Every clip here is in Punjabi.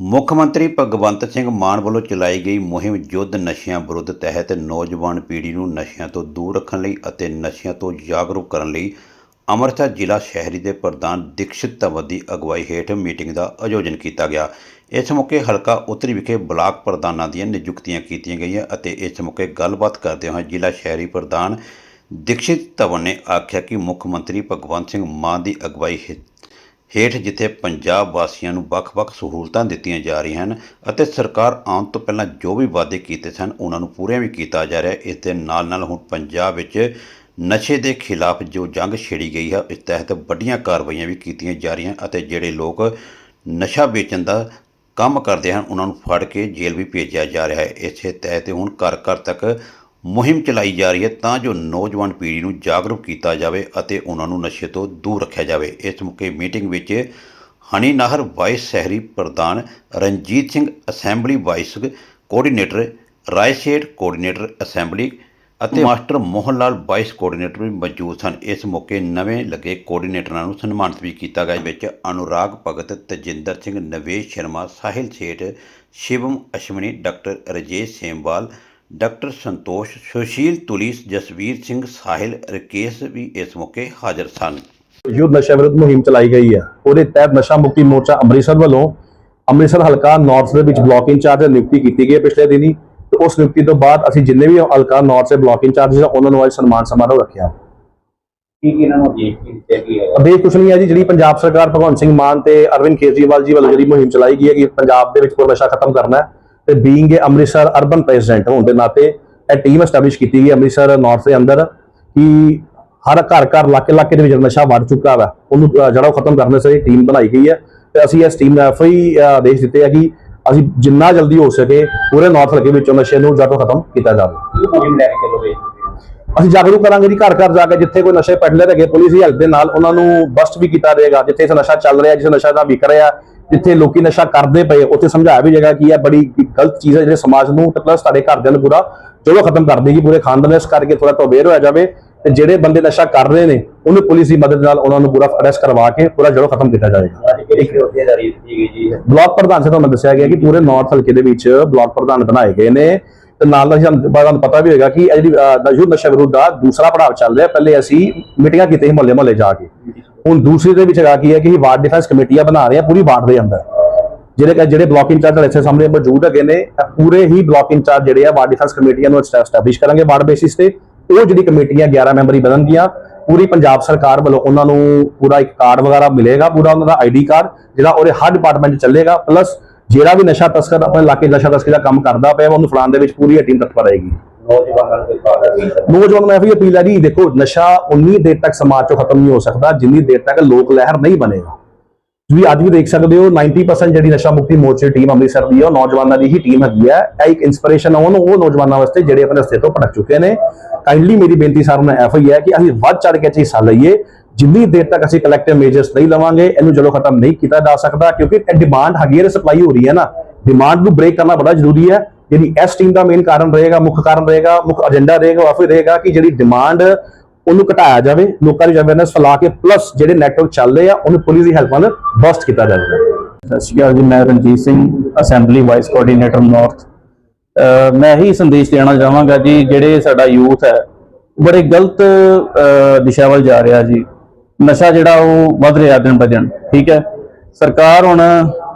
ਮੁੱਖ ਮੰਤਰੀ ਭਗਵੰਤ ਸਿੰਘ ਮਾਨ ਵੱਲੋਂ ਚਲਾਈ ਗਈ ਮੁਹਿੰਮ ਯੁੱਧ ਨਸ਼ਿਆਂ ਵਿਰੁੱਧ ਤਹਿਤ ਨੌਜਵਾਨ ਪੀੜ੍ਹੀ ਨੂੰ ਨਸ਼ਿਆਂ ਤੋਂ ਦੂਰ ਰੱਖਣ ਲਈ ਅਤੇ ਨਸ਼ਿਆਂ ਤੋਂ ਜਾਗਰੂਕ ਕਰਨ ਲਈ ਅੰਮ੍ਰਿਤਸਰ ਜ਼ਿਲ੍ਹਾ ਸ਼ਹਿਰੀ ਦੇ ਪ੍ਰਧਾਨ ਦੀਕਸ਼ਿਤ ਧਵਨ ਦੀ ਅਗਵਾਈ ਹੇਠ ਮੀਟਿੰਗ ਦਾ ਆਯੋਜਨ ਕੀਤਾ ਗਿਆ। ਇਸ ਮੌਕੇ ਹਲਕਾ ਉੱਤਰੀ ਵਿਖੇ ਬਲਾਕ ਪ੍ਰਧਾਨਾਂ ਦੀਆਂ ਨਿਯੁਕਤੀਆਂ ਕੀਤੀਆਂ ਗਈਆਂ ਅਤੇ ਇਸ ਮੌਕੇ ਗੱਲਬਾਤ ਕਰਦੇ ਹੋਏ ਜ਼ਿਲ੍ਹਾ ਸ਼ਹਿਰੀ ਪ੍ਰਧਾਨ ਦੀਕਸ਼ਿਤ ਧਵਨ ਨੇ ਆਖਿਆ ਕਿ ਮੁੱਖ ਮੰਤਰੀ ਭਗਵੰਤ ਸਿੰਘ ਮਾਨ ਦੀ ਅਗਵਾਈ ਹੇ- ਹੇਠ ਜਿੱਥੇ ਪੰਜਾਬ ਵਾਸੀਆਂ ਨੂੰ ਵੱਖ-ਵੱਖ ਸਹੂਲਤਾਂ ਦਿੱਤੀਆਂ ਜਾ ਰਹੀਆਂ ਹਨ ਅਤੇ ਸਰਕਾਰ ਆਉਣ ਤੋਂ ਪਹਿਲਾਂ ਜੋ ਵੀ ਵਾਅਦੇ ਕੀਤੇ ਸਨ, ਉਹਨਾਂ ਨੂੰ ਪੂਰੀਆਂ ਵੀ ਕੀਤਾ ਜਾ ਰਿਹਾ ਹੈ। ਇਸ ਦੇ ਨਾਲ-ਨਾਲ ਹੁਣ ਪੰਜਾਬ ਵਿੱਚ ਨਸ਼ੇ ਦੇ ਖਿਲਾਫ ਜੋ ਜੰਗ ਛੇੜੀ ਗਈ ਹੈ, ਇਸ ਤਹਿਤ ਵੱਡੀਆਂ ਕਾਰਵਾਈਆਂ ਵੀ ਕੀਤੀਆਂ ਜਾ ਰਹੀਆਂ ਅਤੇ ਜਿਹੜੇ ਲੋਕ ਨਸ਼ਾ ਵੇਚਣ ਦਾ ਕੰਮ ਕਰਦੇ ਹਨ, ਉਹਨਾਂ ਨੂੰ ਫੜ ਕੇ ਜੇਲ੍ਹ ਵੀ ਭੇਜਿਆ ਜਾ ਰਿਹਾ ਹੈ। ਇਸੇ ਤਹਿਤ ਹੁਣ ਘਰ ਘਰ ਤੱਕ ਮੁਹਿੰਮ ਚਲਾਈ ਜਾ ਰਹੀ ਹੈ ਤਾਂ ਜੋ ਨੌਜਵਾਨ ਪੀੜ੍ਹੀ ਨੂੰ ਜਾਗਰੂਕ ਕੀਤਾ ਜਾਵੇ ਅਤੇ ਉਹਨਾਂ ਨੂੰ ਨਸ਼ੇ ਤੋਂ ਦੂਰ ਰੱਖਿਆ ਜਾਵੇ। ਇਸ ਮੌਕੇ ਮੀਟਿੰਗ ਵਿੱਚ ਹਨੀ ਨਾਹਰ ਵਾਈਸ ਸ਼ਹਿਰੀ ਪ੍ਰਧਾਨ Ranjit Singh assembly vice coordinator ਰਾਏਸ਼ੇਡ coordinator assembly ਅਤੇ master Mohan Lal vice coordinator ਵੀ ਮੌਜੂਦ ਸਨ। ਇਸ ਮੌਕੇ ਨਵੇਂ ਲੱਗੇ ਕੋਆਰਡੀਨੇਟਰਾਂ ਨੂੰ ਸਨਮਾਨਿਤ ਵੀ ਕੀਤਾ ਗਿਆ। ਵਿੱਚ ਅਨੁਰਾਗ ਭਗਤ ਤਜਿੰਦਰ ਸਿੰਘ ਨਵੇਸ਼ ਸ਼ਰਮਾ ਸਾਹਿਲ ਸੇਠ ਸ਼ਿਵਮ ਅਸ਼ਵਨੀ ਡਾਕਟਰ ਰਜੇਸ਼ ਸੇਮਵਾਲ ਡਾਕਟਰ ਸੰਤੋਸ਼ ਸੁਸ਼ੀਲ ਤੁਲੀਸ ਜਸਵੀਰ ਸਿੰਘ ਸਾਹਿਲ ਰਕੇਸ਼ ਵੀ ਇਸ ਮੌਕੇ ਹਾਜ਼ਰ ਸਨ। ਯੁੱਧ ਨਸ਼ਾ ਵਿਰੁੱਧ ਮੁਹਿੰਮ ਚਲਾਈ ਗਈ ਹੈ। ਉਹਦੇ ਤਹਿਤ ਨਸ਼ਾ ਮੁਕਤੀ ਮੋਰਚਾ ਅੰਮ੍ਰਿਤਸਰ ਵੱਲੋਂ ਅੰਮ੍ਰਿਤਸਰ ਹਲਕਾ ਨਾਰਥ ਦੇ ਵਿੱਚ ਬਲਾਕ ਇੰਚਾਰਜ ਦੀ ਨਿਯੁਕਤੀ ਕੀਤੀ ਗਈ ਹੈ ਪਿਛਲੇ ਦਿਨੀ। ਤੇ ਉਸ ਨਿਯੁਕਤੀ ਤੋਂ ਬਾਅਦ ਅਸੀਂ ਜਿੰਨੇ ਵੀ ਹਲਕਾ ਨਾਰਥ ਦੇ ਬਲਾਕ ਇੰਚਾਰਜ ਆ ਉਹਨਾਂ ਨੂੰ ਅੱਜ ਸਨਮਾਨ ਸਮਾਰੋਹ ਰੱਖਿਆ। ਕੀ ਕੀ ਇਹਨਾਂ ਨੂੰ ਦੇਖ ਕੇ ਦਿੱਤੇ ਕੀ ਹੈ ਅਦੇ ਕੁਛ ਨਹੀਂ ਹੈ ਜੀ ਜਿਹੜੀ ਪੰਜਾਬ ਸਰਕਾਰ ਭਗਵੰਤ ਸਿੰਘ ਮਾਨ ਤੇ ਅਰਵਿੰਦ ਕੇਜਰੀਵਾਲ ਜੀ ਵੱਲੋਂ ਜਿਹੜੀ ਮੁਹਿੰਮ ਚਲਾਈ ਗਈ ਹੈ ਕਿ ਪੰਜਾਬ ਦੇ ਵਿੱਚ ਕੋਈ ਨਸ਼ਾ ਖਤਮ ਕਰਨਾ ਹੈ ਤੇ being a Amritsar urban president ਹੋਣ ਦੇ ਨਾਤੇ ਇਹ ਟੀਮ ਐਸਟੈਬਲਿਸ਼ ਕੀਤੀ ਗਈ ਅੰਮ੍ਰਿਤਸਰ ਨਾਰਥ ਦੇ ਅੰਦਰ ਕਿ ਹਰ ਘਰ ਘਰ ਇਲਾਕੇ ਇਲਾਕੇ ਦੇ ਵਿੱਚ ਨਸ਼ਾ ਵੱਧ ਚੁੱਕਾ ਵਾ ਉਹਨੂੰ ਜਿਹੜਾ ਉਹ ਖਤਮ ਕਰਨ ਲਈ ਟੀਮ ਬਣਾਈ ਗਈ ਹੈ ਤੇ ਅਸੀਂ ਇਸ ਟੀਮ ਨੂੰ ਐਫਆਈ ਆਦੇਸ਼ ਦਿੱਤੇ ਆ ਕਿ ਅਸੀਂ ਜਿੰਨਾ ਜਲਦੀ ਹੋ ਸਕੇ ਪੂਰੇ ਨਾਰਥ ਹਲਕੇ ਵਿੱਚੋਂ ਨਸ਼ੇ ਨੂੰ ਜੜੋਂ ਖਤਮ ਕੀਤਾ ਜਾਵੇ। ਅਸੀਂ ਜਾਗਰੂਕ ਕਰਾਂਗੇ ਜੀ ਘਰ ਘਰ ਜਾ ਕੇ ਜਿੱਥੇ ਕੋਈ ਨਸ਼ੇ ਪੈਡਲਰ ਹੈਗੇ ਪੁਲਿਸ ਦੀ ਹੈਲਪ ਦੇ ਨਾਲ ਉਹਨਾਂ ਨੂੰ ਬਸਟ ਵੀ ਕੀਤਾ ਜਾਏਗਾ ਜਿੱਥੇ ਇਸ ਨਸ਼ਾ ਚੱਲ ਰਿਹਾ ਜਿੱਥੇ ਨਸ਼ਾ ਦਾ ਵਿਕ ਰਿਹਾ ਜਿੱਥੇ ਲੋਕੀ ਨਸ਼ਾ ਕਰਦੇ ਪਏ ਉੱਥੇ ਸਮਝਾਇਆ ਵੀ ਜਾਏਗਾ ਕਿ ਇਹ ਬੜੀ ਗਲਤ ਚੀਜ਼ ਹੈ ਜਿਹੜੇ ਸਮਾਜ ਨੂੰ ਤੇ ਪਲੱਸ ਤੁਹਾਡੇ ਘਰਦਿਆਂ ਨੂੰ ਪੂਰਾ ਚਲੋ ਖਤਮ ਕਰ ਦੇਗੀ ਪੂਰੇ ਖਾਨਦਾਨ ਇਸ ਕਰਕੇ ਥੋੜਾ ਤੋਂ ਅਵੇਅਰ ਹੋਇਆ ਜਾਵੇ ਤੇ ਜਿਹੜੇ ਬੰਦੇ ਨਸ਼ਾ ਕਰ ਰਹੇ ਨੇ ਉਹਨੂੰ ਪੁਲਿਸ ਦੀ ਮਦਦ ਨਾਲ ਉਹਨਾਂ ਨੂੰ ਪੂਰਾ ਅਰੈਸਟ ਕਰਵਾ ਕੇ ਪੂਰਾ ਜੜੋਂ ਖਤਮ ਕੀਤਾ ਜਾਏਗਾ। ਬਲਾਕ ਪ੍ਰਧਾਨ ਸੇ ਤੁਹਾਨੂੰ ਦੱਸਿਆ ਗਿਆ ਕਿ ਪੂਰੇ ਨਾਰਥ ਹਲਕੇ ਦੇ ਵਿੱਚ ਬਲਾਕ ਪ੍ਰਧਾਨ ਬਣਾਏ ਗਏ ਨੇ ਤੇ ਨਾਲ ਨਾਲ ਤੁਹਾਨੂੰ ਪਤਾ ਵੀ ਹੋਏਗਾ ਕਿ ਇਹ ਜਿਹੜੀ ਅਹ, ਯੁੱਧ ਨਸ਼ਾ ਵਿਰੁੱਧ ਦਾ ਦੂਸਰਾ ਪੜਾਅ ਚੱਲ ਰਿਹਾ। ਪਹਿਲੇ ਅਸੀਂ ਮੀਟਿੰਗਾਂ ਕੀਤੀਆਂ ਸੀ ਮੁਹੱਲੇ ਮੁਹੱਲੇ ਜਾ ਕੇ। ਹੁਣ ਦੂਸਰੀ ਦੇ ਵਿੱਚ ਹੈਗਾ ਕੀ ਹੈ ਕਿ ਵਾਰਡ ਡਿਫੈਂਸ ਕਮੇਟੀਆਂ ਬਣਾ ਰਹੇ ਆ ਪੂਰੀ ਵਾਰਡ ਦੇ ਅੰਦਰ। ਜਿਹੜੇ ਜਿਹੜੇ ਬਲਾਕ ਇੰਚਾਰਜ ਇੱਥੇ ਸਾਹਮਣੇ ਮੌਜੂਦ ਹੈਗੇ ਨੇ ਪੂਰੇ ਹੀ ਬਲਾਕ ਇੰਚਾਰਜ ਜਿਹੜੇ ਆ ਵਾਰਡ ਡਿਫੈਂਸ ਕਮੇਟੀਆਂ ਨੂੰ ਐਸਟੈਬਲਿਸ਼ ਕਰਾਂਗੇ ਵਾਰਡ ਬੇਸਿਸ ਤੇ। ਉਹ ਜਿਹੜੀ ਕਮੇਟੀਆਂ 11 ਮੈਂਬਰੀ ਬਣਨਗੀਆਂ, ਪੂਰੀ ਪੰਜਾਬ ਸਰਕਾਰ ਵੱਲੋਂ ਉਹਨਾਂ ਨੂੰ ਪੂਰਾ ਇੱਕ ਕਾਰਡ ਵਗੈਰਾ ਮਿਲੇਗਾ, ਪੂਰਾ ਉਹਨਾਂ ਦਾ ਆਈਡੀ ਕਾਰਡ ਜਿਹੜਾ ਉਹਦੇ ਹਰ ਡਿਪਾਰਟਮੈਂਟ 'ਚ ਚੱਲੇਗਾ ਪਲੱਸ ਜਿਹੜਾ ਵੀ ਨਸ਼ਾ ਤਸਕਰ ਆਪਣੇ ਇਲਾਕੇ ਨਸ਼ਾ ਤਸਕਰੀ ਦਾ ਕੰਮ ਕਰਦਾ ਪਿਆ ਉਹਨੂੰ ਫੜਾਉਣ ਦੇ ਵਿੱਚ ਪੂਰੀ ਟੀਮ ਤਤਪਰ ਰਹੇਗੀ। ਨੌਜਵਾਨਾਂ ਨੂੰ ਪਾਦਾ ਵੀ ਨੌਜਵਾਨਾਂ ਵੀ ਅਪੀਲ ਹੈ ਜੀ, ਦੇਖੋ, ਨਸ਼ਾ ਉਨੀ ਦੇਰ ਤੱਕ ਸਮਾਜ ਚੋਂ ਖਤਮ ਨਹੀਂ ਹੋ ਸਕਦਾ, ਜਿੰਨੀ ਦੇਰ ਤੱਕ ਲੋਕ ਲਹਿਰ ਨਹੀਂ ਬਣੇਗਾ। ਤੁਸੀਂ ਅੱਜ ਵੀ ਦੇਖ ਸਕਦੇ ਹੋ 90% ਜਿਹੜੀ ਨਸ਼ਾ ਮੁਕਤੀ ਮੋਰਚੇ ਟੀਮ ਅੰਮ੍ਰਿਤਸਰ ਦੀ ਹੈ, ਉਹ ਨੌਜਵਾਨਾਂ ਦੀ ਹੀ ਟੀਮ ਹੈਗੀ ਹੈ। ਇਹ ਇੱਕ ਇਨਸਪੀਰੇਸ਼ਨ ਹੋਣ ਉਹ ਨੌਜਵਾਨਾਂ ਵਾਸਤੇ ਜਿਹੜੇ ਆਪਣੇ ਰਸਤੇ ਤੋਂ ਭਟਕ ਚੁੱਕੇ ਨੇ। ਕਾਈਂਡਲੀ ਮੇਰੀ ਬੇਨਤੀ ਸਾਰਿਆਂ ਨੂੰ ਇਹੋ ਹੀ ਹੈ ਕਿ ਅਸੀਂ ਵੱਧ ਚੜ ਕੇ ਇਹ ਹਿੱਸਾ ਲਈਏ। ਜਿੰਨੀ ਦੇਰ ਤੱਕ ਅਸੀਂ ਕਲੈਕਟਿਵ ਮੇਜਰਸ ਨਹੀਂ ਲਵਾਂਗੇ, ਇਹਨੂੰ ਜਦੋਂ ਖਤਮ ਨਹੀਂ ਕੀਤਾ ਜਾ ਸਕਦਾ, ਕਿਉਂਕਿ ਇਹ ਡਿਮਾਂਡ ਹੈਗੀ ਹੈ ਸਪਲਾਈ ਹੋ ਰਹੀ ਹੈ ਨਾ। ਡਿਮਾਂਡ ਨੂੰ ਬ੍ਰੇਕ ਕਰਨਾ ਬੜਾ ਜ਼ਰੂਰੀ ਹੈ। ਜਿਹੜੀ ਇਸ ਟੀਮ ਦਾ ਮੇਨ ਕਾਰਨ ਰਹੇਗਾ, ਮੁੱਖ ਕਾਰਨ ਰਹੇਗਾ, ਮੁੱਖ ਏਜੰਡਾ ਰਹੇਗਾ, ਉਹ ਫਿਰ ਰਹੇਗਾ ਕਿ ਜਿਹੜੀ ਡਿਮਾਂਡ ਉਹਨੂੰ ਘਟਾਇਆ ਜਾਵੇ, ਲੋਕਾਂ ਦੀ ਅਵੇਅਰਨੈਸ ਫੈਲਾ ਕੇ ਪਲੱਸ ਜਿਹੜੇ ਨੈਟਵਰਕ ਚੱਲ ਰਹੇ ਆ, ਉਹਨੂੰ ਪੁਲਿਸ ਦੀ ਹੈਲਪ ਨਾਲ ਬਸਟ ਕੀਤਾ ਜਾਵੇ। ਸਤਿ ਸ਼੍ਰੀ ਅਕਾਲ ਜੀ, ਮੈਂ Ranjit Singh assembly vice coordinator north ਮੈਂ ਹੀ ਸੰਦੇਸ਼ ਦੇਣਾ ਚਾਹਾਂਗਾ ਜੀ, ਜਿਹੜੇ ਸਾਡਾ ਯੂਥ ਹੈ ਬੜੇ ਗਲਤ ਦਿਸ਼ਾ ਵੱਲ ਜਾ ਰਿਹਾ ਜੀ। ਨਸ਼ਾ ਜਿਹੜਾ ਉਹ ਵੱਧ ਰਿਹਾ ਦਿਨ ਬ ਠੀਕ ਹੈ? ਸਰਕਾਰ ਹੁਣ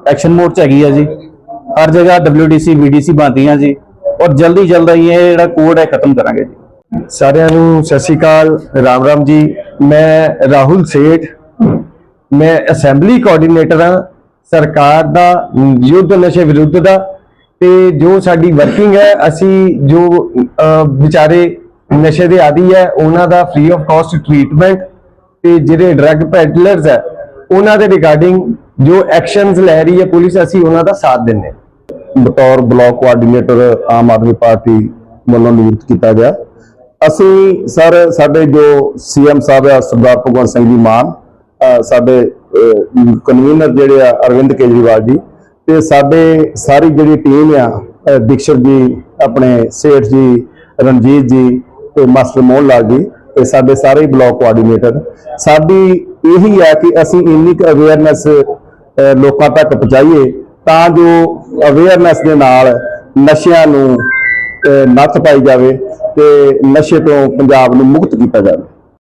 ਐਕਸ਼ਨ ਮੋਡ 'ਚ ਹੈਗੀ ਹੈ ਜੀ। ਹਰ ਜਗ੍ਹਾ WDC BDC ਬਣਦੀਆਂ ਜੀ। ਔਰ ਜਲਦੀ ਜਲਦੀ ਇਹ ਜਿਹੜਾ ਕੋਡ ਹੈ, ਖਤਮ ਕਰਾਂਗੇ ਜੀ। ਸਾਰਿਆਂ ਨੂੰ ਸਤਿ ਸ਼੍ਰੀ ਅਕਾਲ। ਰਾਮ ਰਾਮ ਜੀ। ਮੈਂ ਰਾਹੁਲ ਸੇਠ। ਮੈਂ ਅਸੈਂਬਲੀ ਕੋਆਰਡੀਨੇਟਰ ਹਾਂ। ਸਰਕਾਰ ਦਾ, ਯੁੱਧ ਨਸ਼ੇ ਵਿਰੁੱਧ ਦਾ। ਤੇ ਜੋ ਸਾਡੀ ਵਰਕਿੰਗ ਹੈ, ਅਸੀਂ ਜੋ ਵਿਚਾਰੇ ਨਸ਼ੇ ਦੇ ਆਦੀ ਹੈ, ਉਹਨਾਂ ਦਾ ਫ੍ਰੀ ਆਫ ਕਾਸਟ ਟ੍ਰੀਟਮੈਂਟ ਤੇ ਜਿਹੜੇ ਡਰੱਗ ਪੈਡਲਰਸ ਹੈ, ਉਹਨਾਂ ਦੇ ਰਿਗਾਰਡਿੰਗ ਜੋ ਐਕਸ਼ਨਸ ਲੈ ਰਹੀ ਹੈ ਪੁਲਿਸ, ਅਸੀਂ ਉਹਨਾਂ ਦਾ ਸਾਥ ਦਿੰਦੇ ਹਾਂ। ਬਤੌਰ block coordinator Aam Aadmi Party ਵੱਲੋਂ ਨਿਯੁਕਤ ਕੀਤਾ ਗਿਆ। ਅਸੀਂ ਸਰ ਸਾਡੇ ਜੋ ਸੀਐਮ ਸਾਹਿਬ ਆ ਸਰਦਾਰ ਭਗਵੰਤ ਸਿੰਘ ਜੀ ਮਾਨ ਸਾਡੇ ਕਨਵੀਨਰ ਜਿਹੜੇ ਆ ਅਰਵਿੰਦ ਕੇਜਰੀਵਾਲ ਜੀ ਤੇ ਸਾਡੇ ਸਾਰੀ ਜਿਹੜੀ ਟੀਮ ਆ ਅ, ਦੀਕਸ਼ਤ ਜੀ ਆਪਣੇ ਸੇਠ ਜੀ ਰਣਜੀਤ ਜੀ ਤੇ ਮਾਸਟਰ ਮੋਹਨ ਲਾਲ ਜੀ ਤੇ ਸਾਡੇ ਸਾਰੇ ਬਲਾਕ ਕੋਆਰਡੀਨੇਟਰ ਸਾਡੀ ਇਹੀ ਆ ਕਿ ਅਸੀਂ ਇੰਨੀ ਕੁ ਅਵੇਅਰਨੈਸ ਲੋਕਾਂ ਤੱਕ ਪਹੁੰਚਾਈਏ ਤਾਂ ਜੋ ਅਵੇਅਰਨੈਸ ਦੇ ਨਾਲ ਨਸ਼ਿਆਂ ਨੂੰ ਨੱਥ ਪਾਈ ਜਾਵੇ ਤੇ ਨਸ਼ੇ ਤੋਂ ਪੰਜਾਬ ਨੂੰ ਮੁਕਤ ਕੀਤਾ ਜਾਵੇ।